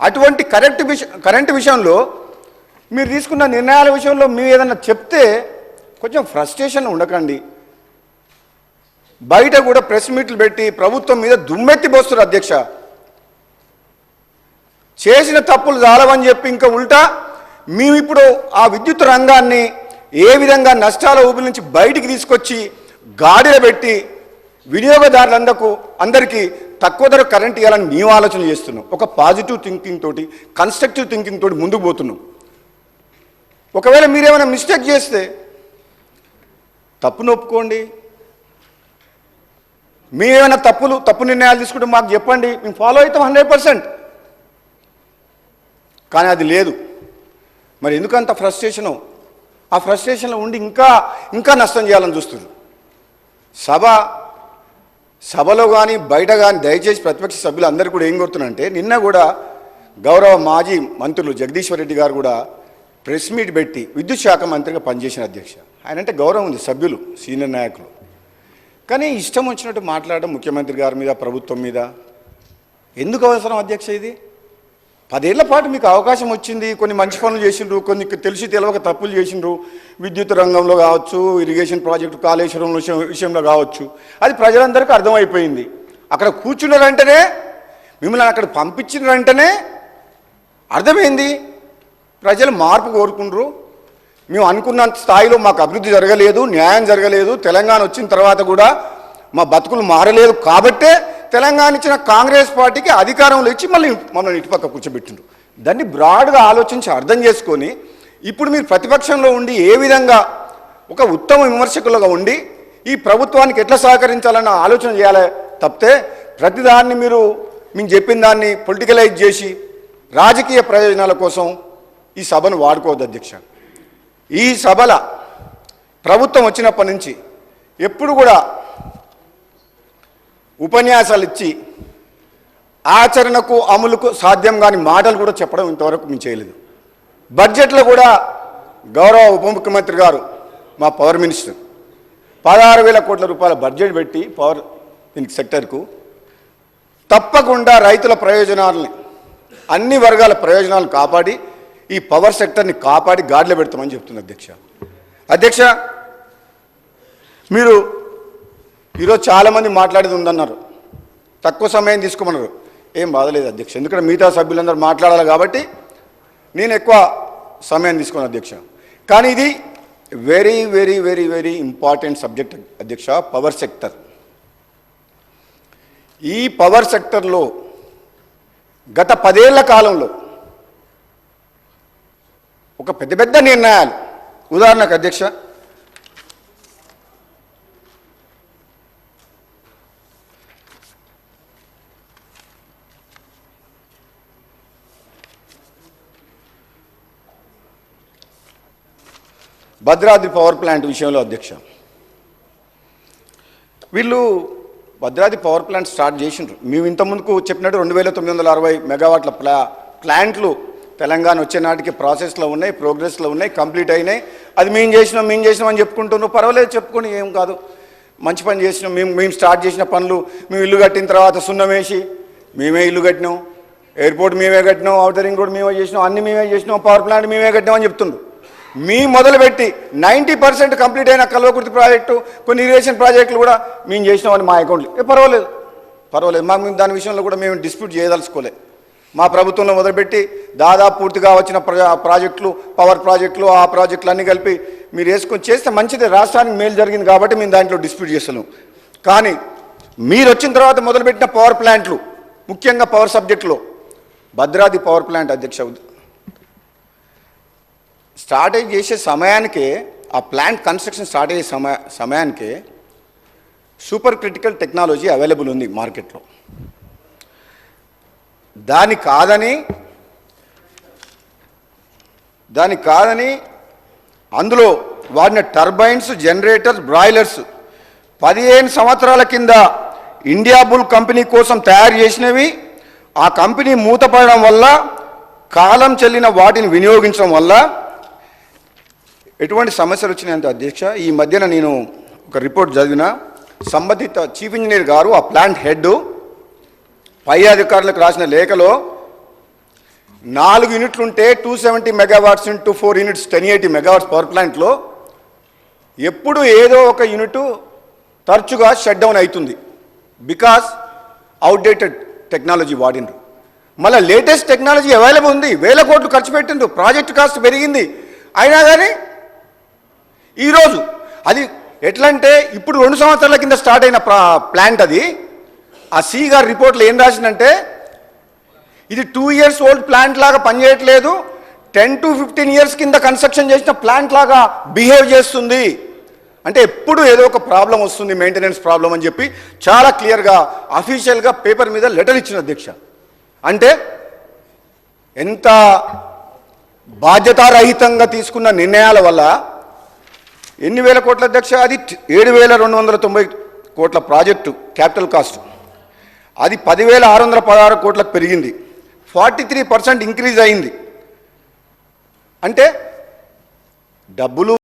అటువంటి కరెక్ట్ విషయం కరెంట్ విషయంలో మీరు తీసుకున్న నిర్ణయాల విషయంలో మీరు ఏదన్నా చెప్తే కొంచెం ఫ్రస్ట్రేషన్ ఉండకండి. బయట కూడా ప్రెస్ మీట్లు పెట్టి ప్రభుత్వం మీద దుమ్మెత్తి పోస్తారు అధ్యక్ష. చేసిన తప్పులు చాలవని చెప్పి ఇంకా ఉల్టా మేము ఇప్పుడు ఆ విద్యుత్ రంగాన్ని ఏ విధంగా నష్టాల ఊబి నుంచి బయటికి తీసుకొచ్చి గాడిలో పెట్టి వినియోగదారులందకు అందరికీ తక్కువ ధర కరెంట్ ఇవ్వాలని మేము ఆలోచన చేస్తున్నాం ఒక పాజిటివ్ థింకింగ్ తోటి కన్స్ట్రక్టివ్ థింకింగ్ తోటి ముందుకు పోతున్నాం ఒకవేళ మీరేమైనా మిస్టేక్ చేస్తే తప్పును ఒప్పుకోండి మీరేమైనా తప్పులు తప్పు నిర్ణయాలు తీసుకుంటే మాకు చెప్పండి. మేము ఫాలో అవుతాం హండ్రెడ్ పర్సెంట్. కానీ అది లేదు. మరి ఎందుకంత ఫ్రస్ట్రేషను ఆ ఫ్రస్ట్రేషన్లో ఉండి ఇంకా ఇంకా నష్టం చేయాలని చూస్తున్నారు. సభ సభలో కానీ బయట కానీ దయచేసి ప్రతిపక్ష సభ్యులు అందరూ కూడా ఏం కోరుతున్నారంటే నిన్న కూడా గౌరవ మాజీ మంత్రులు జగదీశ్వర్ రెడ్డి గారు కూడా ప్రెస్ మీట్ పెట్టి విద్యుత్ శాఖ మంత్రిగా పనిచేసిన అధ్యక్ష. ఆయన అంటే గౌరవం ఉంది సభ్యులు సీనియర్ నాయకులు. కానీ ఇష్టం వచ్చినట్టు మాట్లాడడం ముఖ్యమంత్రి గారి మీద ప్రభుత్వం మీద. ఎందుకు అవసరం అధ్యక్ష ఇది? పదేళ్ళ పాటు మీకు అవకాశం వచ్చింది కొన్ని మంచి పనులు చేసిండ్రు కొన్ని తెలిసి తెలవక తప్పులు చేసిండ్రు. విద్యుత్ రంగంలో కావచ్చు ఇరిగేషన్ ప్రాజెక్టు కాళేశ్వరం విషయంలో కావచ్చు. అది ప్రజలందరికీ అర్థమైపోయింది. అక్కడ కూర్చున్నారంటేనే మిమ్మల్ని అక్కడ పంపించిన వెంటనే అర్థమైంది. ప్రజలు మార్పు కోరుకుండ్రు. మేము అనుకున్నంత స్థాయిలో మాకు అభివృద్ధి జరగలేదు న్యాయం జరగలేదు. తెలంగాణ వచ్చిన తర్వాత కూడా మా బతుకులు మారలేదు కాబట్టే తెలంగాణ ఇచ్చిన కాంగ్రెస్ పార్టీకి అధికారంలో ఇచ్చి మళ్ళీ మమ్మల్ని ఇటుపక్క కూర్చోబెట్టిండ్రు. దాన్ని బ్రాడ్గా ఆలోచించి అర్థం చేసుకొని ఇప్పుడు మీరు ప్రతిపక్షంలో ఉండి ఏ విధంగా ఒక ఉత్తమ విమర్శకులుగా ఉండి ఈ ప్రభుత్వానికి ఎట్లా సహకరించాలన్న ఆలోచన చేయాలి తప్పితే ప్రతిదాన్ని మీరు మేము చెప్పిన దాన్ని పొలిటికలైజ్ చేసి రాజకీయ ప్రయోజనాల కోసం ఈ సభను వాడుకోవద్దు అధ్యక్ష. ఈ సభల ప్రభుత్వం వచ్చినప్పటి నుంచి ఎప్పుడు కూడా ఉపన్యాసాలు ఇచ్చి ఆచరణకు అమలుకు సాధ్యం కాని మాటలు కూడా చెప్పడం ఇంతవరకు మేము చేయలేదు. బడ్జెట్లో కూడా గౌరవ ఉప ముఖ్యమంత్రి గారు మా పవర్ మినిస్టర్ పదహారు వేల కోట్ల రూపాయల బడ్జెట్ పెట్టి పవర్ దీనికి సెక్టర్కు తప్పకుండా రైతుల ప్రయోజనాలని అన్ని వర్గాల ప్రయోజనాలను కాపాడి ఈ పవర్ సెక్టర్ని కాపాడి గాడిలో పెడతామని చెప్తుంది అధ్యక్ష. అధ్యక్ష మీరు ఈరోజు చాలామంది మాట్లాడేది ఉందన్నారు. తక్కువ సమయం తీసుకోమన్నారు. ఏం బాధలేదు అధ్యక్ష. ఎందుకంటే మిగతా సభ్యులందరూ మాట్లాడాలి కాబట్టి నేను ఎక్కువ సమయం తీసుకున్నాను అధ్యక్ష. కానీ ఇది very very very very important subject అధ్యక్ష పవర్ సెక్టర్ ఈ పవర్ సెక్టర్లో గత పదేళ్ళ కాలంలో ఒక పెద్ద పెద్ద నిర్ణయాలు. ఉదాహరణకు అధ్యక్ష భద్రాద్రి పవర్ ప్లాంట్ విషయంలో అధ్యక్ష వీళ్ళు భద్రాద్రి పవర్ ప్లాంట్ స్టార్ట్ చేసిండ్రు. మేము ఇంతకుముందుకు చెప్పినట్టు రెండు వేల తొమ్మిది వందల అరవై మెగావాట్ల ప్లా ప్లాంట్లు తెలంగాణ వచ్చే నాటికి ప్రాసెస్లో ఉన్నాయి ప్రోగ్రెస్లో ఉన్నాయి కంప్లీట్ అయినాయి. అది మేము చేసినాం మేము చేసినాం అని చెప్పుకుంటున్నాం పర్వాలేదు చెప్పుకొని ఏం కాదు. మంచి పని చేసినాం. మేము మేము స్టార్ట్ చేసిన పనులు మేము ఇల్లు కట్టిన తర్వాత సున్నం వేసి మేమే ఇల్లు కట్టినాం. ఎయిర్పోర్ట్ మేమే కట్టినాం అవుటర్ రింగ్ రోడ్ మేమే చేసినాం అన్ని మేమే చేసినాం పవర్ ప్లాంట్ మేమే కట్టినాం అని చెప్తుండ్రు. మీ మొదలుపెట్టి నైంటీ పర్సెంట్ కంప్లీట్ అయిన కల్వకుర్తి ప్రాజెక్టు కొన్ని ఇరిగేషన్ ప్రాజెక్టులు కూడా మేము చేసినామని మా అకౌంట్లో పర్వాలేదు. పర్వాలేదు. మాకు దాని విషయంలో కూడా మేము డిస్ప్యూట్ చేయదలుచుకోలే. మా ప్రభుత్వంలో మొదలుపెట్టి దాదాపు పూర్తిగా వచ్చిన ప్రజా ప్రాజెక్టులు పవర్ ప్రాజెక్టులు ఆ ప్రాజెక్టులు అన్నీ కలిపి మీరు వేసుకొని చేస్తే మంచిది. రాష్ట్రానికి మేలు జరిగింది కాబట్టి మేము దాంట్లో డిస్ప్యూట్ చేస్తున్నాం. కానీ మీరు వచ్చిన తర్వాత మొదలుపెట్టిన పవర్ ప్లాంట్లు ముఖ్యంగా పవర్ సబ్జెక్టులో భద్రాది పవర్ ప్లాంట్ అధ్యక్ష స్టార్ట్ చేసే సమయానికి ఆ ప్లాంట్ కన్స్ట్రక్షన్ స్టార్ట్ అయ్యే సమయ సమయానికి సూపర్ క్రిటికల్ టెక్నాలజీ అవైలబుల్ ఉంది మార్కెట్లో. దాని కాదని దాని కాదని అందులో వాడిన టర్బైన్స్ జనరేటర్స్ బ్రాయిలర్స్ పదిహేను సంవత్సరాల కింద ఇండియా బుల్ కంపెనీ కోసం తయారు చేసినవి ఆ కంపెనీ మూతపడడం వల్ల కాలం చెల్లిన వాటిని వినియోగించడం వల్ల ఎటువంటి సమస్యలు వచ్చినాయంటే అధ్యక్ష ఈ మధ్యన నేను ఒక రిపోర్ట్ చదివిన సంబంధిత చీఫ్ ఇంజనీర్ గారు ఆ ప్లాంట్ హెడ్ పై అధికారులకు రాసిన లేఖలో నాలుగు యూనిట్లు ఉంటే two seventy megawatts into four units ten eighty megawatts power ప్లాంట్లో ఎప్పుడు ఏదో ఒక యూనిట్ తరచుగా షట్ డౌన్ అవుతుంది. బికాస్ అవుట్డేటెడ్ టెక్నాలజీ వాడినరు. మళ్ళీ లేటెస్ట్ టెక్నాలజీ అవైలబుల్ ఉంది వేల కోట్లు ఖర్చు పెట్టిండ్రు ప్రాజెక్ట్ కాస్ట్ పెరిగింది. అయినా కానీ ఈరోజు. అది ఎట్లా అంటే ఇప్పుడు రెండు సంవత్సరాల కింద స్టార్ట్ అయిన ప్లాంట్ అది. ఆ సి గారి రిపోర్ట్లో ఏం రాసిందంటే ఇది టూ ఇయర్స్ ఓల్డ్ ప్లాంట్ లాగా పనిచేయట్లేదు. టెన్ టు ఫిఫ్టీన్ ఇయర్స్ కింద కన్స్ట్రక్షన్ చేసిన ప్లాంట్ లాగా బిహేవ్ చేస్తుంది. అంటే ఎప్పుడు ఏదో ఒక ప్రాబ్లం వస్తుంది మెయింటెనెన్స్ ప్రాబ్లం అని చెప్పి చాలా క్లియర్గా అఫీషియల్గా పేపర్ మీద లెటర్ ఇచ్చిన అధ్యక్ష. అంటే ఎంత బాధ్యతారహితంగా తీసుకున్న నిర్ణయాల వల్ల ఎన్ని వేల కోట్ల అధ్యక్ష? అది ఏడు వేల రెండు వందల తొంభై కోట్ల ప్రాజెక్టు క్యాపిటల్ కాస్ట్. అది పదివేల ఆరు వందల పదహారు కోట్లకు పెరిగింది. ఫార్టీ త్రీ పర్సెంట్ ఇంక్రీజ్ అయింది. అంటే డబ్బులు